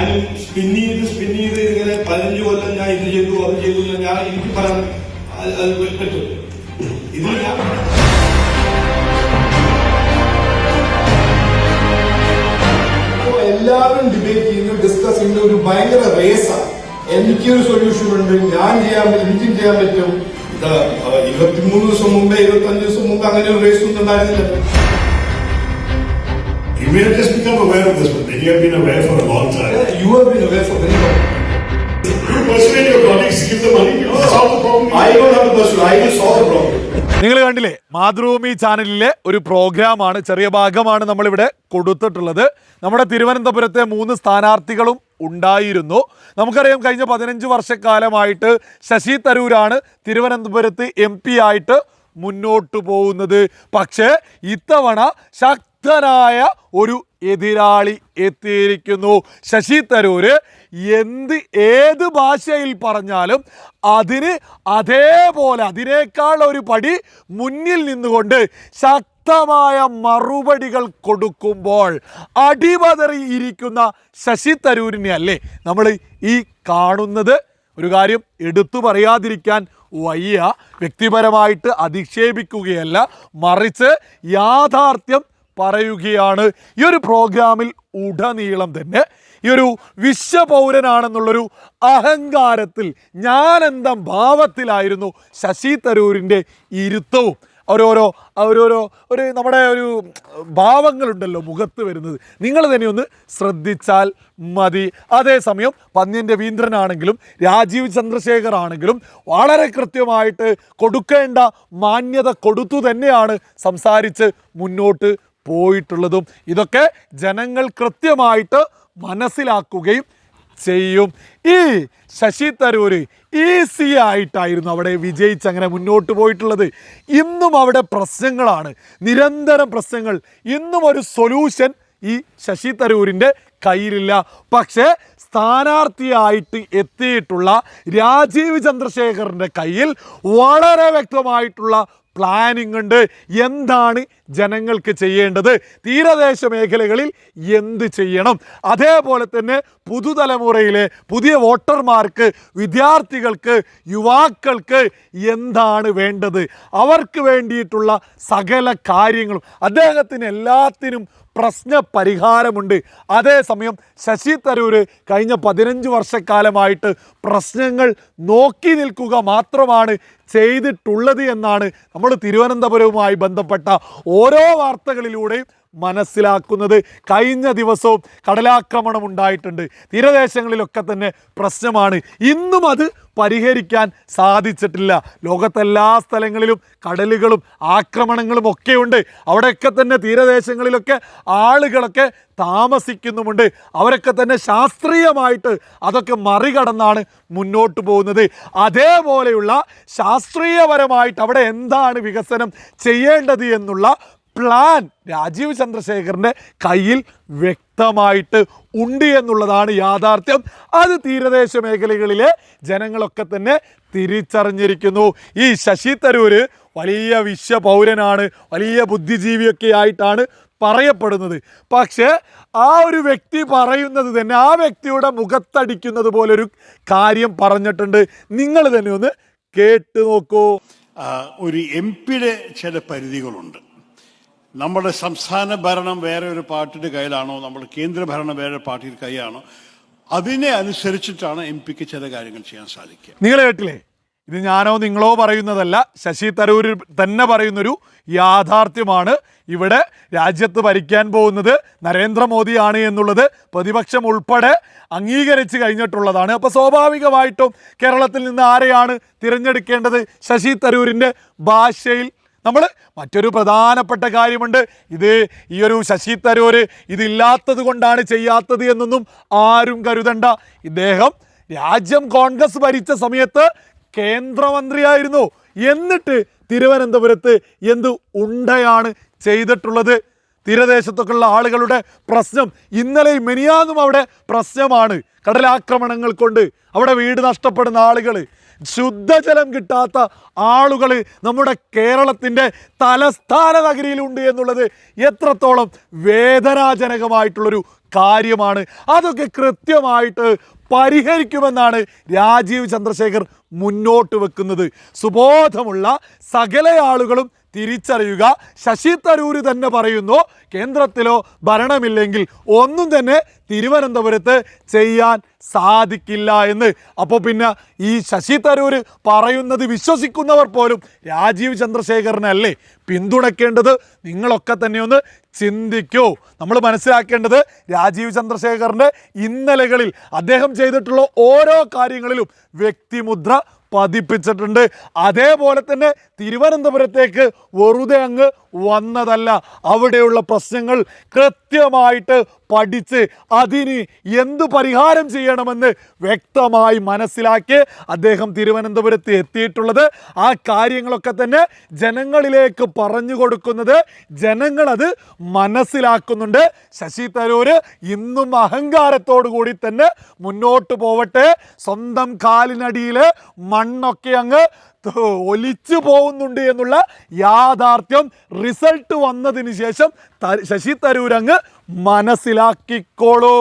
ഞാനും സ്പിൻ ചെയ്ത് സ്പിൻ ചെയ്ത് ഇങ്ങനെ പതിനഞ്ച് കൊല്ലം ഞാൻ ഇത് ചെയ്തു അത് ചെയ്തു ഞാൻ എനിക്ക് പറയാൻ പറ്റും. ഇതിൽ ഞാൻ എല്ലാവരും ഡിബേറ്റ് ചെയ്യുന്നു ഡിസ്കസ് ചെയ്യുന്ന. ഒരു ഭയങ്കര റേസാണ് എനിക്കൊരു സൊല്യൂഷൻ ഉണ്ട്. ഞാൻ ചെയ്യാൻ പറ്റും എനിക്കും ചെയ്യാൻ പറ്റും. ഇത് ഇരുപത്തിമൂന്ന് ദിവസം മുമ്പേ ഇരുപത്തഞ്ച് ദിവസം മുമ്പ് അങ്ങനെ ഒരു റേസ് ഒന്നും ഉണ്ടായിരുന്നില്ല. You may have just become aware of this, but then you have been aware for a long time. you have been aware for very long. You persuade your colleagues to give the money, you solve the problem. I don't have to pursue. I will solve the problem. നിങ്ങൾ കണ്ടില്ലേ മാതൃഭൂമി ചാനലിലെ ഒരു പ്രോഗ്രാമാണ് ചെറിയ ഭാഗമാണ് നമ്മളിവിടെ കൊടുത്തിട്ടുള്ളത് നമ്മുടെ തിരുവനന്തപുരത്തെ മൂന്ന് സ്ഥാനാർത്ഥികളും ഉണ്ടായിരുന്നു നമുക്കറിയാം കഴിഞ്ഞ പതിനഞ്ച് വർഷക്കാലമായിട്ട് ശശി തരൂരാണ് തിരുവനന്തപുരത്ത് എം പി ആയിട്ട് മുന്നോട്ട് പോകുന്നത് പക്ഷേ ഇത്തവണ ശക്തനായ ഒരു എതിരാളി എത്തിയിരിക്കുന്നു. ശശി തരൂര് എന്ത് ഏത് ഭാഷയിൽ പറഞ്ഞാലും അതിന് അതേപോലെ അതിനേക്കാൾ ഒരു പടി മുന്നിൽ നിന്നുകൊണ്ട് ശക്തമായ മറുപടികൾ കൊടുക്കുമ്പോൾ അടിപതറി ഇരിക്കുന്ന ശശി തരൂരിനെ അല്ലേ നമ്മൾ ഈ കാണുന്നത്? ഒരു കാര്യം എടുത്തു പറയാതിരിക്കാൻ വയ്യ. വ്യക്തിപരമായിട്ട് അധിക്ഷേപിക്കുകയല്ല. മറിച്ച് യാഥാർത്ഥ്യം പറയുകയാണ്. ഈ ഒരു പ്രോഗ്രാമിൽ ഉടനീളം തന്നെ ഈ ഒരു വിശ്വപൗരനാണെന്നുള്ളൊരു അഹങ്കാരത്തിൽ ഞാനെന്താ ഭാവത്തിലായിരുന്നു ശശി തരൂരിന്റെ ഇരുത്തവും. ഓരോരോ ഓരോരോ ഒരു നമ്മുടെ ഒരു ഭാവങ്ങളുണ്ടല്ലോ മുഖത്ത് വരുന്നത്. നിങ്ങൾ തന്നെ ഒന്ന് ശ്രദ്ധിച്ചാൽ മതി. അതേസമയം പന്നിയൻ രവീന്ദ്രനാണെങ്കിലും രാജീവ് ചന്ദ്രശേഖർ ആണെങ്കിലും വളരെ കൃത്യമായിട്ട് കൊടുക്കേണ്ട മാന്യത കൊടുത്തു തന്നെയാണ് സംസാരിച്ച് മുന്നോട്ട് പോയിട്ടുള്ളതും ഇതൊക്കെ ജനങ്ങൾ കൃത്യമായിട്ട് മനസ്സിലാക്കുകയും ചെയ്യും. ഈ ശശി തരൂര് ഈസി ആയിട്ടായിരുന്നു അവിടെ വിജയിച്ച് അങ്ങനെ മുന്നോട്ട് പോയിട്ടുള്ളത്. ഇന്നും അവിടെ പ്രശ്നങ്ങളാണ്. നിരന്തരം പ്രശ്നങ്ങൾ. ഇന്നും ഒരു സൊല്യൂഷൻ ഈ ശശി തരൂരിന്റെ കയ്യിലില്ല. പക്ഷേ സ്ഥാനാർത്ഥിയായിട്ട് എത്തിയിട്ടുള്ള രാജീവ് ചന്ദ്രശേഖറിന്റെ കയ്യിൽ വളരെ വ്യക്തമായിട്ടുള്ള പ്ലാനിംഗ് ഉണ്ട്. എന്താണ് ജനങ്ങൾക്ക് ചെയ്യേണ്ടത്? തീരദേശ മേഖലകളിൽ എന്ത് ചെയ്യണം? അതേപോലെ തന്നെ പുതുതലമുറയിലെ പുതിയ വോട്ടർമാർക്ക് വിദ്യാർത്ഥികൾക്ക് യുവാക്കൾക്ക് എന്താണ് വേണ്ടത്? അവർക്ക് വേണ്ടിയിട്ടുള്ള സകല കാര്യങ്ങളും അദ്ദേഹത്തിന് എല്ലാത്തിനും പ്രശ്ന പരിഹാരമുണ്ട് അതേസമയം ശശി തരൂർ കഴിഞ്ഞ പതിനഞ്ച് വർഷക്കാലമായിട്ട് പ്രശ്നങ്ങൾ നോക്കി നിൽക്കുക മാത്രമാണ് ചെയ്തിട്ടുള്ളത് എന്നാണ് നമ്മൾ തിരുവനന്തപുരവുമായി ബന്ധപ്പെട്ട ഓരോ വാർത്തകളിലൂടെയും മനസ്സിലാക്കുന്നത്. കഴിഞ്ഞ ദിവസവും കടലാക്രമണം ഉണ്ടായിട്ടുണ്ട്. തീരദേശങ്ങളിലൊക്കെ തന്നെ പ്രശ്നമാണ്. ഇന്നും അത് പരിഹരിക്കാൻ സാധിച്ചിട്ടില്ല. ലോകത്തെല്ലാ സ്ഥലങ്ങളിലും കടലുകളും ആക്രമണങ്ങളും ഒക്കെ ഉണ്ട് അവിടെയൊക്കെ തന്നെ തീരദേശങ്ങളിലൊക്കെ ആളുകളൊക്കെ താമസിക്കുന്നുമുണ്ട്. അവരൊക്കെ തന്നെ ശാസ്ത്രീയമായിട്ട് അതൊക്കെ മറികടന്നാണ് മുന്നോട്ട് പോകുന്നത്. അതേപോലെയുള്ള ശാസ്ത്രീയപരമായിട്ട് അവിടെ എന്താണ് വികസനം ചെയ്യേണ്ടത് എന്നുള്ള പ്ലാൻ രാജീവ് ചന്ദ്രശേഖറിന്റെ കയ്യിൽ വ്യക്തമായിട്ട് ഉണ്ട് എന്നുള്ളതാണ് യാഥാർത്ഥ്യം. അത് തീരദേശ മേഖലകളിലെ ജനങ്ങളൊക്കെ തന്നെ തിരിച്ചറിഞ്ഞിരിക്കുന്നു. ഈ ശശി തരൂര് വലിയ വിശ്വപൗരനാണ് വലിയ ബുദ്ധിജീവിയൊക്കെ ആയിട്ടാണ് പറയപ്പെടുന്നത്. പക്ഷേ ആ ഒരു വ്യക്തി പറയുന്നത് തന്നെ ആ വ്യക്തിയുടെ മുഖത്തടിക്കുന്നത് പോലൊരു കാര്യം പറഞ്ഞിട്ടുണ്ട്. നിങ്ങൾ തന്നെ ഒന്ന് കേട്ടു നോക്കൂ. ഒരു എം പിയുടെ ചില പരിധികളുണ്ട്. നമ്മുടെ സംസ്ഥാന ഭരണം വേറെ ഒരു പാർട്ടിയുടെ കയ്യിലാണോ? നമ്മുടെ കേന്ദ്ര ഭരണം വേറെ പാർട്ടിയുടെ കൈയാണോ അതിനെ അനുസരിച്ചിട്ടാണ് എം പിക്ക് ചില കാര്യങ്ങൾ ചെയ്യാൻ സാധിക്കുക. നിങ്ങൾ കേട്ടില്ലേ? ഇത് ഞാനോ നിങ്ങളോ പറയുന്നതല്ല. ശശി തരൂർ തന്നെ പറയുന്നൊരു യാഥാർത്ഥ്യമാണ് ഇവിടെ രാജ്യത്ത് ഭരിക്കാൻ പോകുന്നത് നരേന്ദ്രമോദിയാണ് എന്നുള്ളത് പ്രതിപക്ഷം ഉൾപ്പെടെ അംഗീകരിച്ച് കഴിഞ്ഞിട്ടുള്ളതാണ്. അപ്പോൾ സ്വാഭാവികമായിട്ടും കേരളത്തിൽ നിന്ന് ആരെയാണ് തിരഞ്ഞെടുക്കേണ്ടത്? ശശി തരൂരിന്റെ ഭാഷയിൽ നമ്മൾ മറ്റൊരു പ്രധാനപ്പെട്ട കാര്യമുണ്ട്. ഇത് ഈ ഒരു ശശി തരൂര് ഇതില്ലാത്തത് കൊണ്ടാണ് ചെയ്യാത്തത് എന്നൊന്നും ആരും കരുതണ്ട. ഇദ്ദേഹം രാജ്യം കോൺഗ്രസ് ഭരിച്ച സമയത്ത് കേന്ദ്രമന്ത്രിയായിരുന്നു. എന്നിട്ട് തിരുവനന്തപുരത്ത് എന്ത് ഉണ്ടയാണ് ചെയ്തിട്ടുള്ളത്? തീരദേശത്തൊക്കെയുള്ള ആളുകളുടെ പ്രശ്നം ഇന്നലെയും മെനിയാന്നും അവിടെ പ്രശ്നമാണ്. കടലാക്രമണങ്ങൾ കൊണ്ട് അവിടെ വീട് നഷ്ടപ്പെടുന്ന ആളുകൾ ശുദ്ധജലം കിട്ടാത്ത ആളുകൾ നമ്മുടെ കേരളത്തിന്റെ തലസ്ഥാന നഗരിയിലുണ്ട് എന്നുള്ളത് എത്രത്തോളം വേദനാജനകമായിട്ടുള്ളൊരു കാര്യമാണ്. അതൊക്കെ കൃത്യമായിട്ട് പരിഹരിക്കുമെന്നാണ് രാജീവ് ചന്ദ്രശേഖർ മുന്നോട്ട് വെക്കുന്നത്. സുബോധമുള്ള സകല ആളുകളും തിരിച്ചറിയുക. ശശി തരൂര് തന്നെ പറയുന്നു കേന്ദ്രത്തിലോ ഭരണമില്ലെങ്കിൽ ഒന്നും തന്നെ തിരുവനന്തപുരത്ത് ചെയ്യാൻ സാധിക്കില്ല എന്ന്. അപ്പോൾ പിന്നെ ഈ ശശി തരൂര് പറയുന്നത് വിശ്വസിക്കുന്നവർ പോലും രാജീവ് ചന്ദ്രശേഖരനല്ലേ? പിന്തുണയ്ക്കേണ്ടത് നിങ്ങളൊക്കെ തന്നെ ഒന്ന് ചിന്തിക്കൂ. നമ്മൾ മനസ്സിലാക്കേണ്ടത് രാജീവ് ചന്ദ്രശേഖറിന്റെ ഇന്നലകളിൽ അദ്ദേഹം ചെയ്തിട്ടുള്ള ഓരോ കാര്യങ്ങളിലും വ്യക്തിമുദ്ര പതിപ്പിച്ചിട്ടുണ്ട്. അതേപോലെ തന്നെ തിരുവനന്തപുരത്തേക്ക് വെറുതെ അങ്ങ് വന്നതല്ല. അവിടെയുള്ള പ്രശ്നങ്ങൾ കൃത്യമായിട്ട് പഠിച്ച് അതിന് എന്തു പരിഹാരം ചെയ്യണമെന്ന് വ്യക്തമായി മനസ്സിലാക്കി അദ്ദേഹം തിരുവനന്തപുരത്ത് എത്തിയിട്ടുള്ളത്. ആ കാര്യങ്ങളൊക്കെ തന്നെ ജനങ്ങളിലേക്ക് പറഞ്ഞു കൊടുക്കുന്നത് ജനങ്ങളത് മനസ്സിലാക്കുന്നുണ്ട്. ശശി തരൂര് ഇന്നും അഹങ്കാരത്തോടു കൂടി തന്നെ മുന്നോട്ട് പോവട്ടെ. സ്വന്തം കാലിനടിയിൽ മണ്ണൊക്കെ അങ്ങ് ഒലിച്ചു പോകുന്നുണ്ട് എന്നുള്ള യാഥാർത്ഥ്യം റിസൾട്ട് വന്നതിന് ശേഷം ശശി തരൂർ അങ്ങ് മനസ്സിലാക്കിക്കോളൂ.